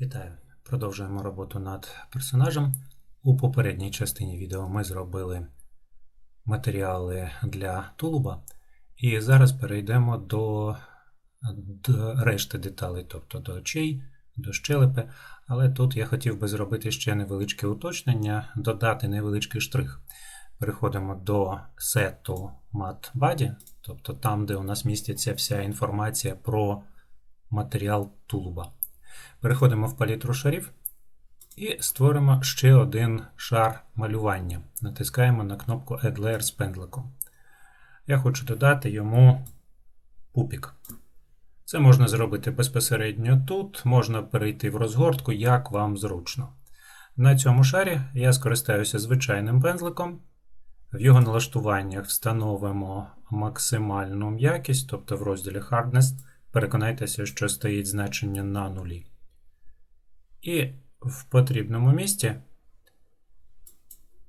Вітаю! Продовжуємо роботу над персонажем. У попередній частині відео ми зробили матеріали для тулуба, і зараз перейдемо до, до решти деталей, тобто до очей, до щелепи. Але тут я хотів би зробити ще невеличке уточнення, додати невеличкий штрих. Переходимо до сету Mat Body, тобто там, де у нас міститься вся інформація про матеріал тулуба. Переходимо в палітру шарів і створимо ще один шар малювання. Натискаємо на кнопку Add Layer з пендликом. Я хочу додати йому пупік. Це можна зробити безпосередньо тут, можна перейти в розгортку, як вам зручно. На цьому шарі я скористаюся звичайним пензликом. В його налаштуваннях встановимо максимальну м'якість, тобто в розділі Hardness. Переконайтеся, що стоїть значення на нулі. І в потрібному місці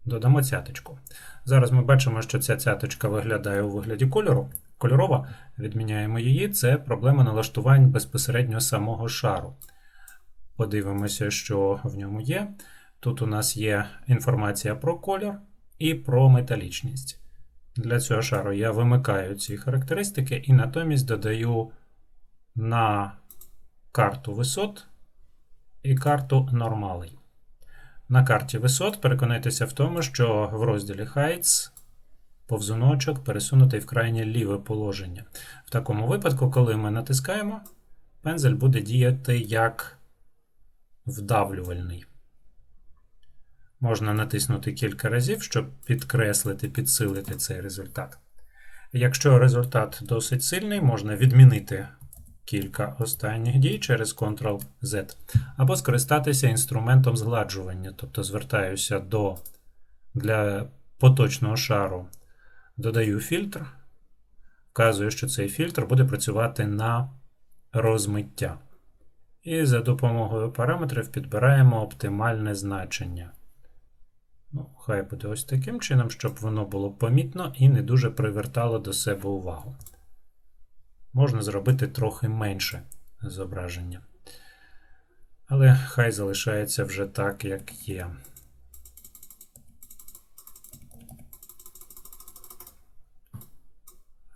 додамо цяточку. Зараз ми бачимо, що ця цяточка виглядає у вигляді кольору. Кольорова, відміняємо її, це проблема налаштувань безпосередньо самого шару. Подивимося, що в ньому є. Тут у нас є інформація про колір і про металічність. Для цього шару я вимикаю ці характеристики і натомість додаю на карту висот і карту нормалей. На карті висот переконайтеся в тому, що в розділі Heights повзуночок пересунутий в крайнє ліве положення. В такому випадку, коли ми натискаємо, пензель буде діяти як вдавлювальний. Можна натиснути кілька разів, щоб підкреслити, підсилити цей результат. Якщо результат досить сильний, можна відмінити кілька останніх дій через Ctrl-Z, або скористатися інструментом згладжування, тобто звертаюся до для поточного шару, додаю фільтр, вказую, що цей фільтр буде працювати на розмиття. І за допомогою параметрів підбираємо оптимальне значення. Ну, Хай буде ось таким чином, щоб воно було помітно і не дуже привертало до себе увагу можна зробити трохи менше зображення. Але хай залишається вже так, як є.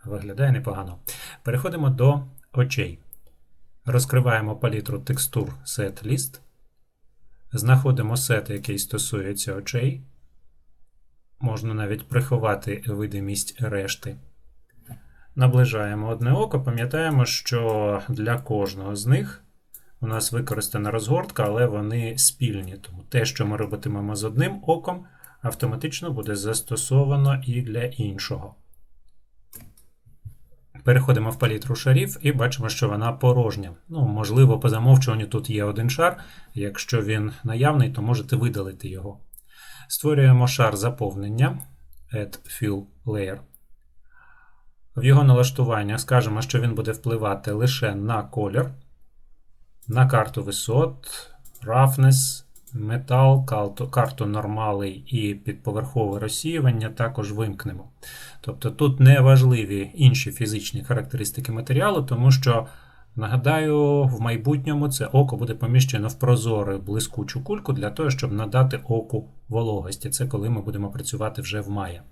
Виглядає непогано. Переходимо до очей. Розкриваємо палітру текстур Set List. Знаходимо сет, який стосується очей. Можна навіть приховати видимість решти. Наближаємо одне око, пам'ятаємо, що для кожного з них у нас використана розгортка, але вони спільні. Тому те, що ми робитимемо з одним оком, автоматично буде застосовано і для іншого. Переходимо в палітру шарів і бачимо, що вона порожня. Ну, Можливо, по замовчуванню тут є один шар. Якщо він наявний, то можете видалити його. Створюємо шар заповнення Add Fill Layer. В його налаштуваннях скажемо, що він буде впливати лише на колір, на карту висот, roughness, метал, карту нормалий і підповерхове розсіювання також вимкнемо. Тобто тут не важливі інші фізичні характеристики матеріалу, тому що, нагадаю, в майбутньому це око буде поміщено в прозору блискучу кульку для того, щоб надати оку вологості. Це коли ми будемо працювати вже в має.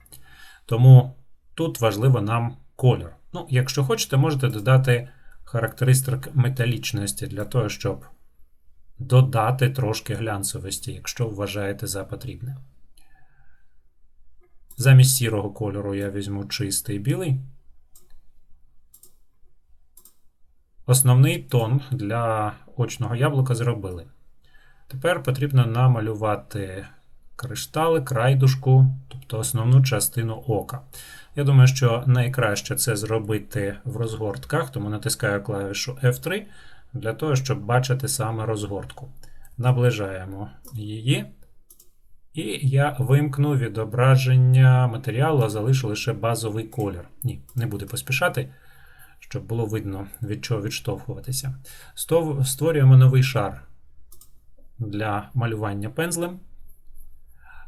Тому тут важливо нам колір. Ну, Якщо хочете, можете додати характеристик металічності для того, щоб додати трошки глянцевості, якщо вважаєте за потрібне. Замість сірого кольору я візьму чистий білий. Основний тон для очного яблука зробили. Тепер потрібно намалювати кришталик, райдушку, тобто основну частину ока. Я думаю, що найкраще це зробити в розгортках, тому натискаю клавішу F3 для того, щоб бачити саме розгортку. Наближаємо її. І я вимкну відображення матеріалу, а залишу лише базовий колір. Ні, не буде поспішати, щоб було видно, від чого відштовхуватися. Створюємо новий шар для малювання пензлем.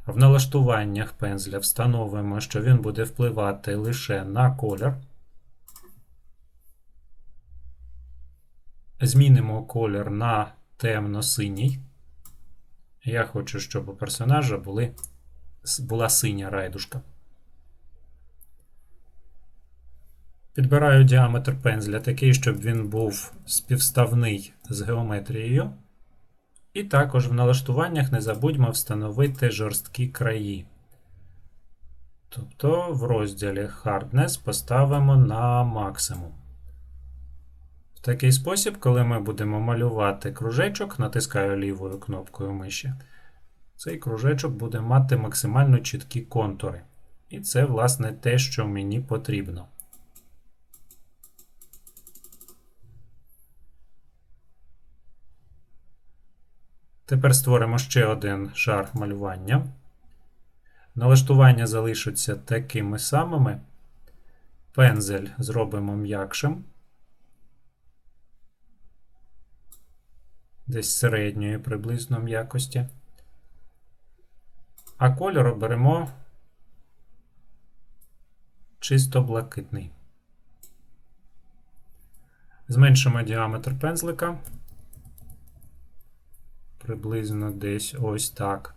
В налаштуваннях пензля встановимо, що він буде впливати лише на колір. Змінимо колір на темно-синій. Я хочу, щоб у персонажа були, була синя райдушка. Підбираю діаметр пензля такий, щоб він був співставний з геометрією. І також в налаштуваннях не забудьмо встановити жорсткі краї. Тобто в розділі Hardness поставимо на максимум. В такий спосіб, коли ми будемо малювати кружечок, натискаю лівою кнопкою миші, цей кружечок буде мати максимально чіткі контури. І це, власне, те, що мені потрібно. Тепер створимо ще один шар малювання. Налаштування залишаться такими самими. Пензель зробимо м'якшим. Десь середньої приблизно м'якості. А кольор оберемо чисто блакитний. Зменшимо діаметр пензлика. Приблизно десь ось так.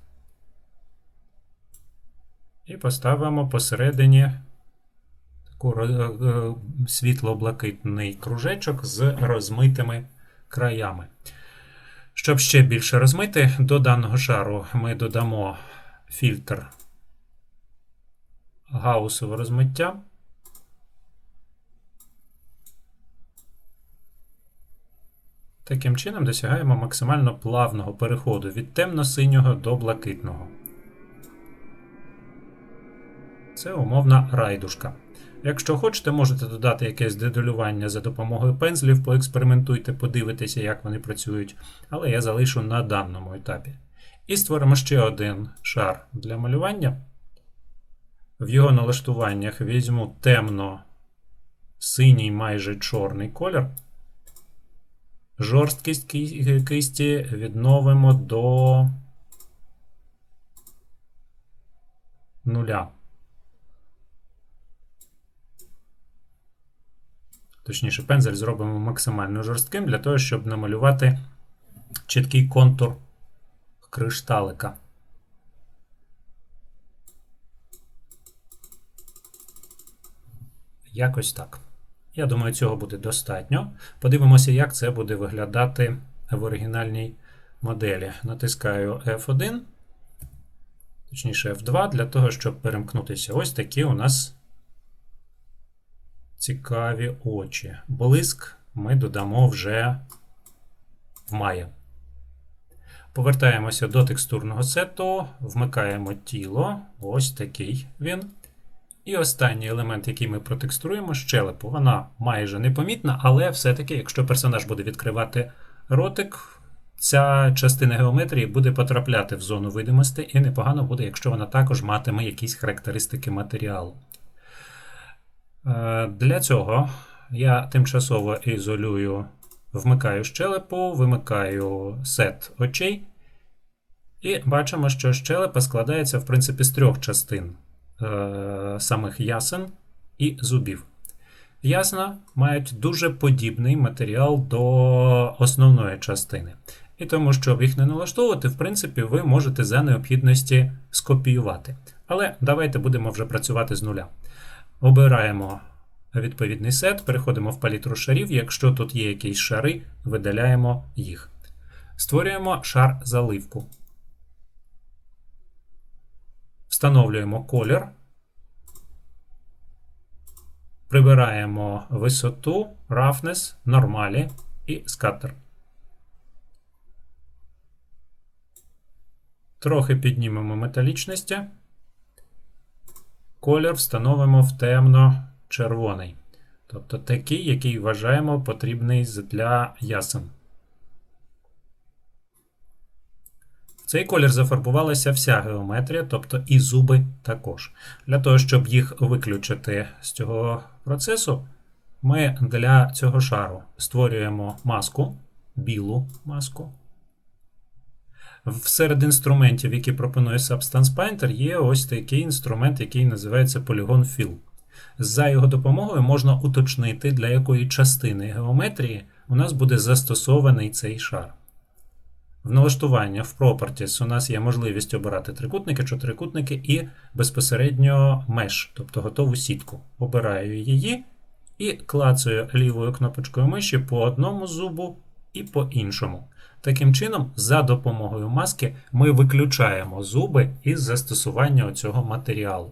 І поставимо посередині таку е, світло-блакитний кружечок з розмитими краями. Щоб ще більше розмити, до даного шару ми додамо фільтр гаусове розмиття. Таким чином досягаємо максимально плавного переходу від темно-синього до блакитного. Це умовна райдушка. Якщо хочете, можете додати якесь дедулювання за допомогою пензлів, поекспериментуйте, подивитеся, як вони працюють, але я залишу на даному етапі. І створимо ще один шар для малювання. В його налаштуваннях візьму темно-синій, майже чорний колір. Жорсткість кисті відновимо до нуля. Точніше, пензель зробимо максимально жорстким для того, щоб намалювати чіткий контур кришталика. Якось так. Я думаю, цього буде достатньо. Подивимося, як це буде виглядати в оригінальній моделі. Натискаю F1, точніше F2, для того, щоб перемкнутися. Ось такі у нас цікаві очі. Блиск ми додамо вже в має. Повертаємося до текстурного сету, вмикаємо тіло. Ось такий він. І останній елемент, який ми протекстуємо, щелепу. Вона майже непомітна, але все-таки, якщо персонаж буде відкривати ротик, ця частина геометрії буде потрапляти в зону видимості, і непогано буде, якщо вона також матиме якісь характеристики матеріалу. Е, Для цього я тимчасово ізолюю, вмикаю щелепу, вимикаю сет очей. І бачимо, що щелепа складається, в принципі, з трьох частин е, самих ясен і зубів. Ясна мають дуже подібний матеріал до основної частини. І тому, щоб їх не налаштовувати, в принципі, ви можете за необхідності скопіювати. Але давайте будемо вже працювати з нуля. Обираємо відповідний сет, переходимо в палітру шарів. Якщо тут є якісь шари, видаляємо їх. Створюємо шар заливку. Встановлюємо колір. Прибираємо висоту, roughness, нормалі і скаттер. Трохи піднімемо металічності. Колір встановимо в темно-червоний. Тобто такий, який вважаємо потрібний для ясен. Цей колір зафарбувалася вся геометрія, тобто і зуби також. Для того, щоб їх виключити з цього процесу, ми для цього шару створюємо маску, білу маску. Серед інструментів, які пропонує Substance Painter, є ось такий інструмент, який називається Polygon Fill. За його допомогою можна уточнити, для якої частини геометрії у нас буде застосований цей шар. В налаштуваннях в Properties у нас є можливість обирати трикутники, чотирикутники і безпосередньо меш, тобто готову сітку. Обираю її і клацаю лівою кнопочкою миші по одному зубу і по іншому. Таким чином, за допомогою маски ми виключаємо зуби із застосування цього матеріалу.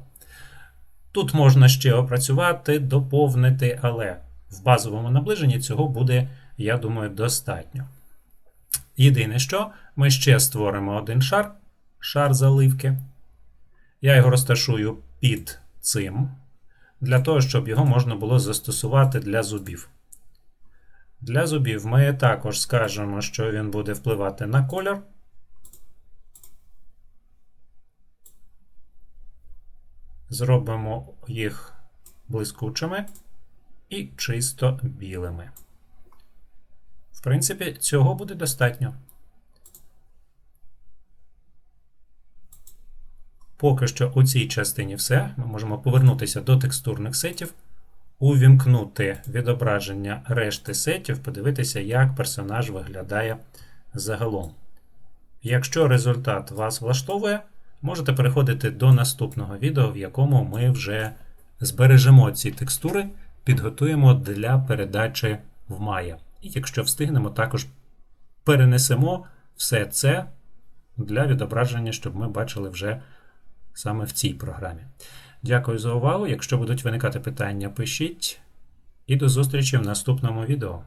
Тут можна ще опрацювати, доповнити, але в базовому наближенні цього буде, я думаю, достатньо. Єдине, що ми ще створимо один шар, шар заливки. Я його розташую під цим, для того, щоб його можна було застосувати для зубів. Для зубів ми також скажемо, що він буде впливати на колір. Зробимо їх блискучими і чисто білими. Принципі, цього буде достатньо. Поки що у цій частині все. Ми можемо повернутися до текстурних сетів, увімкнути відображення решти сетів, подивитися, як персонаж виглядає загалом. Якщо результат вас влаштовує, можете переходити до наступного відео, в якому ми вже збережемо ці текстури, підготуємо для передачі в Maya. І якщо встигнемо, також перенесемо все це для відображення, щоб ми бачили вже саме в цій програмі. Дякую за увагу. Якщо будуть виникати питання, пишіть. І до зустрічі в наступному відео.